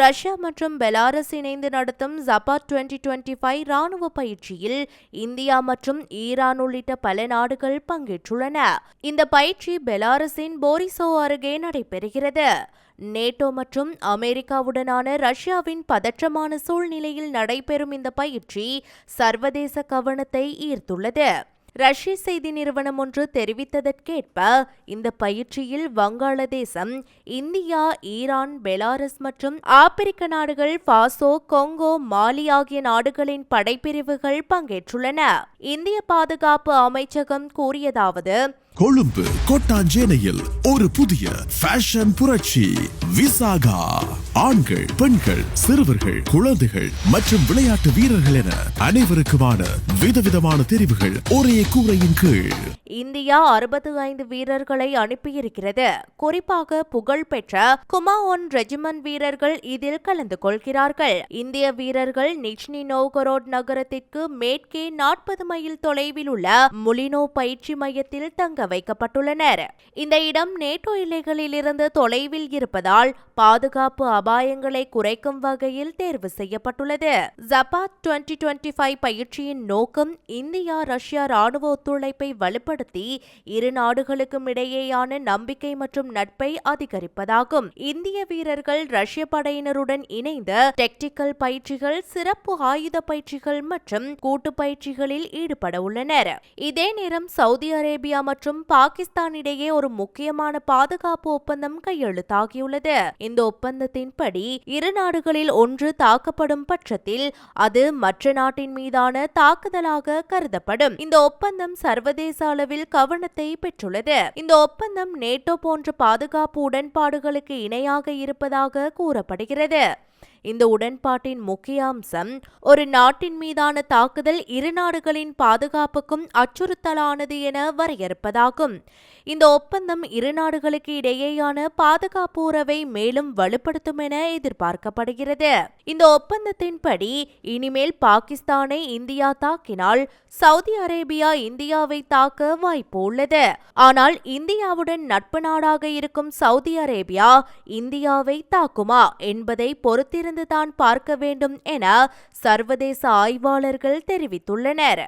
Russia மற்றும் Belarus இணைந்து நடத்தும் ஜபாட் டுவெண்டி டுவெண்டி ஃபைவ் ராணுவ பயிற்சியில் இந்தியா மற்றும் ஈரான் உள்ளிட்ட பல நாடுகள் பங்கேற்றுள்ளன. இந்த பயிற்சி பெலாரஸின் போரிசோ அருகே நடைபெறுகிறது. நேட்டோ மற்றும் அமெரிக்காவுடனான ரஷ்யாவின் பதற்றமான சூழ்நிலையில் நடைபெறும் இந்த பயிற்சி சர்வதேச கவனத்தை ஈர்த்துள்ளது. ரஷ்ய செய்தி நிறுவனம் ஒன்று தெரிவித்ததற்கேற்ப இந்த பயிற்சியில் வங்காளதேசம் இந்தியா ஈரான் பெலாரஸ் மற்றும் ஆப்பிரிக்க நாடுகள் பாசோ கொங்கோ மாலி ஆகிய நாடுகளின் படைப்பிரிவுகள் பங்கேற்றுள்ளன. இந்திய பாதுகாப்பு அமைச்சகம் கூறியதாவது கொழும்பு கொட்டாஞ்சேனையில் ஒரு புதிய ஃபேஷன் புரட்சி. விசாகா. ஆண்கள் பெண்கள் சிறுவர்கள் குழந்தைகள் மற்றும் விளையாட்டு வீரர்கள் என அனைவருக்குமான விதவிதமான தெரிவுகள் ஒரே கூரையின் கீழ். இந்தியா அறுபத்தி ஐந்து வீரர்களை அனுப்பியிருக்கிறது. குறிப்பாக புகழ்பெற்ற குமாஒன் ரெஜிமெண்ட் வீரர்கள் இதில் கலந்து கொள்கிறார்கள். இந்திய வீரர்கள் நிச்னி நோகரோட் நகரத்திற்கு மேற்கே நாற்பது மைல் தொலைவில் உள்ள முலினோ பயிற்சி மையத்தில் தங்க வைக்கப்பட்டுள்ளனர். இந்த இடம் நேட்டோ எல்லைகளிலிருந்து தொலைவில் இருப்பதால் பாதுகாப்பு அபாயங்களை குறைக்கும் வகையில் தேர்வு செய்யப்பட்டுள்ளது. ஜப்பாத் டுவெண்டி டுவெண்டி ஃபைவ் பயிற்சியின் நோக்கம் இந்தியா ரஷ்யா ராணுவ ஒத்துழைப்பை வலுப்படுத்தி இரு நாடுகளுக்கும் இடையேயான நம்பிக்கை மற்றும் நட்பை அதிகரிப்பதாகும். இந்திய வீரர்கள் ரஷ்ய படையினருடன் இணைந்து டெக்டிக்கல் பயிற்சிகள் சிறப்பு ஆயுத பயிற்சிகள் மற்றும் கூட்டு பயிற்சிகளில் ஈடுபட உள்ளனர். இதே நேரம் சவுதி அரேபியா மற்றும் பாகிஸ்தான் இடையே ஒரு முக்கியமான பாதுகாப்பு ஒப்பந்தம் கையெழுத்தாகியுள்ளது. இந்த ஒப்பந்தத்தின்படி இரு நாடுகளில் ஒன்று தாக்கப்படும் பட்சத்தில் அது மற்ற நாட்டின் மீதான தாக்குதலாக கருதப்படும். இந்த ஒப்பந்தம் சர்வதேச அளவில் கவனத்தை பெற்றுள்ளது. இந்த ஒப்பந்தம் நேட்டோ போன்ற பாதுகாப்பு உடன்பாடுகளுக்கு இணையாக இருப்பதாக கூறப்படுகிறது. இந்த உடன்பாட்டின் முக்கிய அம்சம் ஒரு நாட்டின் மீதான தாக்குதல் இரு நாடுகளின் பாதுகாப்புக்கும் அச்சுறுத்தலானது என வரையறுப்பதாகும். இந்த ஒப்பந்தம் இரு நாடுகளுக்கு இடையேயான பாதுகாப்பு உறவை மேலும் வலுப்படுத்தும் என எதிர்பார்க்கப்படுகிறது. இந்த ஒப்பந்தத்தின்படி இனிமேல் பாகிஸ்தானை இந்தியா தாக்கினால் சவுதி அரேபியா இந்தியாவை தாக்க வாய்ப்பு உள்ளது. ஆனால் இந்தியாவுடன் நட்பு நாடாக இருக்கும் சவுதி அரேபியா இந்தியாவை தாக்குமா என்பதை பொறுத்திருந்துதான் பார்க்க வேண்டும் என சர்வதேச ஆய்வாளர்கள் தெரிவித்துள்ளனர்.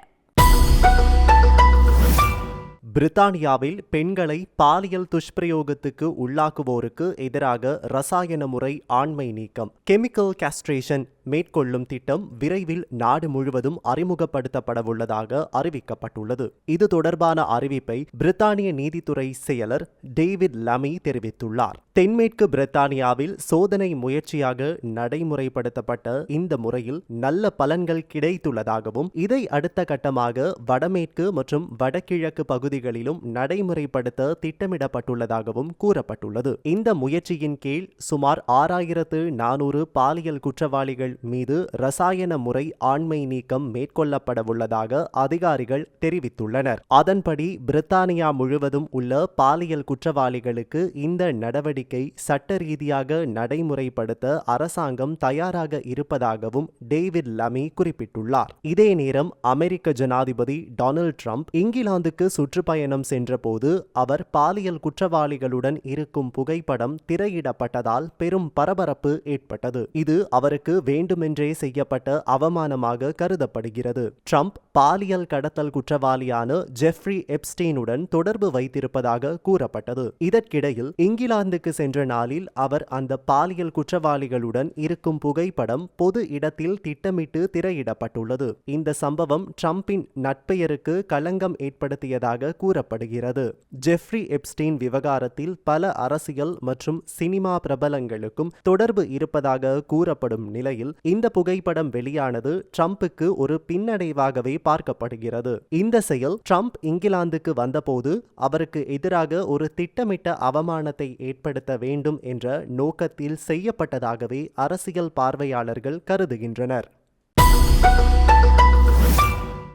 பிரித்தானியாவில் பெண்களை பாலியல் துஷ்பிரயோகத்துக்கு உள்ளாக்குவோருக்கு எதிராக ரசாயன முறை ஆண்மை நீக்கம் கெமிக்கல் கேஸ்ட்ரேஷன் மேற்கொள்ளும் திட்டம் விரைவில் நாடு முழுவதும் அறிமுகப்படுத்தப்படவுள்ளதாக அறிவிக்கப்பட்டுள்ளது. இது தொடர்பான அறிவிப்பை பிரித்தானிய நீதித்துறை செயலர் டேவிட் லமி தெரிவித்துள்ளார். தென்மேற்கு பிரித்தானியாவில் சோதனை முயற்சியாக நடைமுறைப்படுத்தப்பட்ட இந்த முறையில் நல்ல பலன்கள் கிடைத்துள்ளதாகவும் இதை அடுத்த கட்டமாக வடமேற்கு மற்றும் வடகிழக்கு பகுதிகளிலும் நடைமுறைப்படுத்த திட்டமிடப்பட்டுள்ளதாகவும் கூறப்பட்டுள்ளது. இந்த முயற்சியின் கீழ் சுமார் ஆறாயிரத்து நானூறு பாலியல் குற்றவாளிகள் மீது ரசாயன முறை ஆண்மை நீக்கம் மேற்கொள்ளப்படவுள்ளதாக அதிகாரிகள் தெரிவித்துள்ளனர். அதன்படி பிரித்தானியா முழுவதும் உள்ள பாலியல் குற்றவாளிகளுக்கு இந்த நடவடிக்கை சட்ட ரீதியாக நடைமுறைப்படுத்த அரசாங்கம் தயாராக இருப்பதாகவும் டேவிட் லமி குறிப்பிட்டுள்ளார். இதே நேரம் அமெரிக்க ஜனாதிபதி டொனால்ட் ட்ரம்ப் இங்கிலாந்துக்கு சுற்றுப்பயணம் சென்றபோது அவர் பாலியல் குற்றவாளிகளுடன் இருக்கும் புகைப்படம் திரையிடப்பட்டதால் பெரும் பரபரப்பு ஏற்பட்டது. இது அவருக்கு வேண்டுமென்றே செய்யப்பட்ட அவமானமாக கருதப்படுகிறது. ட்ரம்ப் பாலியல் கடத்தல் குற்றவாளியான ஜெஃப்ரி எப்ஸ்டீனுடன் தொடர்பு வைத்திருப்பதாக கூறப்பட்டது. இதற்கிடையில் இங்கிலாந்துக்கு சென்ற நாளில் அவர் அந்த பாலியல் குற்றவாளிகளுடன் இருக்கும் புகைப்படம் பொது இடத்தில் திட்டமிட்டு திரையிடப்பட்டுள்ளது. இந்த சம்பவம் ட்ரம்பின் நட்பெயருக்கு களங்கம் ஏற்படுத்தியதாக கூறப்படுகிறது. ஜெஃப்ரி எப்ஸ்டீன் விவகாரத்தில் பல அரசியல் மற்றும் சினிமா பிரபலங்களுக்கும் தொடர்பு இருப்பதாக கூறப்படும் நிலையில் இந்த புகைப்படம் வெளியானது ட்ரம்புக்கு ஒரு பின்னடைவாகவே பார்க்கப்படுகிறது. இந்த செயல் ட்ரம்ப் இங்கிலாந்துக்கு வந்தபோது அவருக்கு எதிராக ஒரு திட்டமிட்ட அவமானத்தை ஏற்படுத்த வேண்டும் என்ற நோக்கத்தில் செய்யப்பட்டதாகவே அரசியல் பார்வையாளர்கள் கருதுகின்றனர்.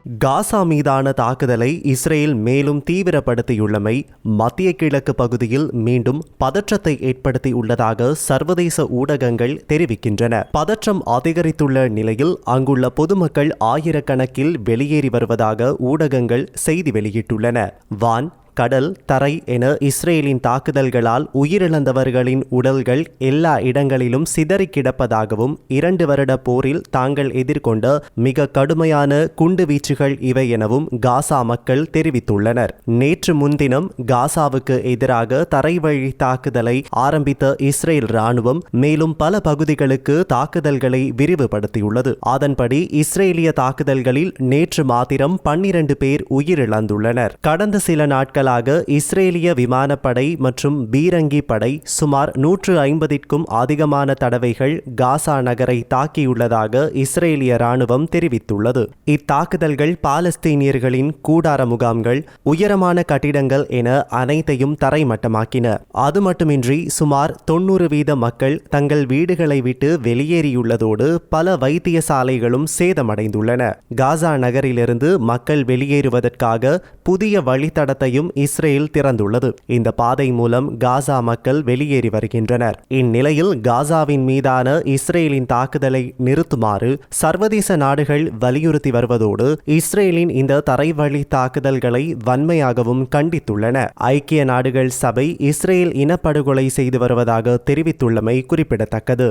காசா மீதான தாக்குதலை இஸ்ரேல் மேலும் தீவிரப்படுத்தியுள்ளமை மத்திய கிழக்கு பகுதியில் மீண்டும் பதற்றத்தை ஏற்படுத்தியுள்ளதாக சர்வதேச ஊடகங்கள் தெரிவிக்கின்றன. பதற்றம் அதிகரித்துள்ள நிலையில் அங்குள்ள பொதுமக்கள் ஆயிரக்கணக்கில் வெளியேறி வருவதாக ஊடகங்கள் செய்தி வெளியிட்டுள்ளன. வான் கடல் தரை என இஸ்ரேலின் தாக்குதல்களால் உயிரிழந்தவர்களின் உடல்கள் எல்லா இடங்களிலும் சிதறி கிடப்பதாகவும் இரண்டு வருட போரில் தாங்கள் எதிர்கொண்ட மிக கடுமையான குண்டு வீச்சுகள் இவை எனவும் காசா மக்கள் தெரிவித்துள்ளனர். நேற்று முன்தினம் காசாவுக்கு எதிராக தரைவழி தாக்குதலை ஆரம்பித்த இஸ்ரேல் ராணுவம் மேலும் பல பகுதிகளுக்கு தாக்குதல்களை விரிவுபடுத்தியுள்ளது. அதன்படி இஸ்ரேலிய தாக்குதல்களில் நேற்று மாத்திரம் பன்னிரண்டு பேர் உயிரிழந்துள்ளனர். கடந்த சில நாட்கள் நாட்களாக இஸ்ரேலிய விமானப்படை மற்றும் பீரங்கி படை சுமார் நூற்று ஐம்பதிற்கும் அதிகமான தடவைகள் காசா நகரை தாக்கியுள்ளதாக இஸ்ரேலிய ராணுவம் தெரிவித்துள்ளது. இத்தாக்குதல்கள் பாலஸ்தீனியர்களின் கூடார முகாம்கள் உயரமான கட்டிடங்கள் என அனைத்தையும் தரைமட்டமாக்கின. அது மட்டுமின்றி சுமார் தொண்ணூறு வீத மக்கள் தங்கள் வீடுகளை விட்டு வெளியேறியுள்ளதோடு பல வைத்தியசாலைகளும் சேதமடைந்துள்ளன. காசா நகரிலிருந்து மக்கள் வெளியேறுவதற்காக புதிய வழித்தடத்தையும் இஸ்ரேல் திறந்துள்ளது. இந்த பாதை மூலம் காசா மக்கள் வெளியேறி வருகின்றனர். இந்நிலையில் காசாவின் மீதான இஸ்ரேலின் தாக்குதலை நிறுத்துமாறு சர்வதேச நாடுகள் வலியுறுத்தி வருவதோடு இஸ்ரேலின் இந்த தரைவழி தாக்குதல்களை வன்மையாகவும் கண்டித்துள்ளன. ஐக்கிய நாடுகள் சபை இஸ்ரேல் இனப்படுகொலை செய்து வருவதாக தெரிவித்துள்ளமை குறிப்பிடத்தக்கது.